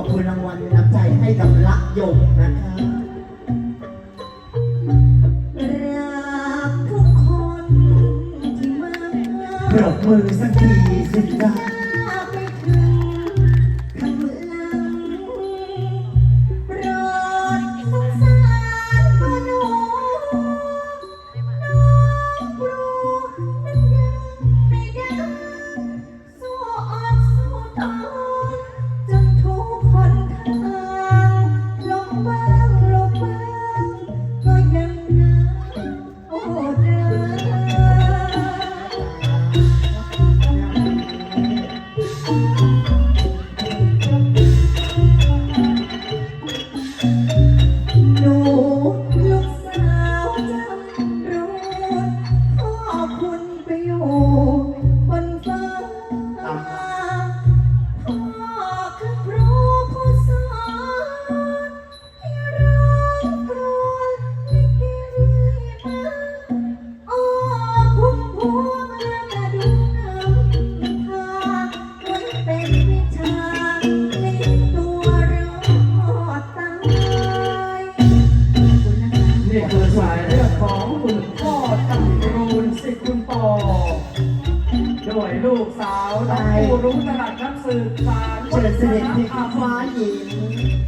อบคุณรางวัลน้ำใจให้กับลักยมนะคะรักทุกคนที่มาปรบมือสักทีสิจ้า ไปอยู่บนฟ้าพ่อคือครูผู้สอนให้ร้องกรอนลิเกเรื่อยมาอ้อพุ่มพวงและดูน้ำพาไว้เป็นวิชาในตัวรอดตาย นี่คือสายเลือดของคุณพ่อจำรู ลูกสาวทั้งผู้รู้ถนัดนักสืบสารเชิญเสด็จวัฒนพี่ธรรมฟ้าหญิง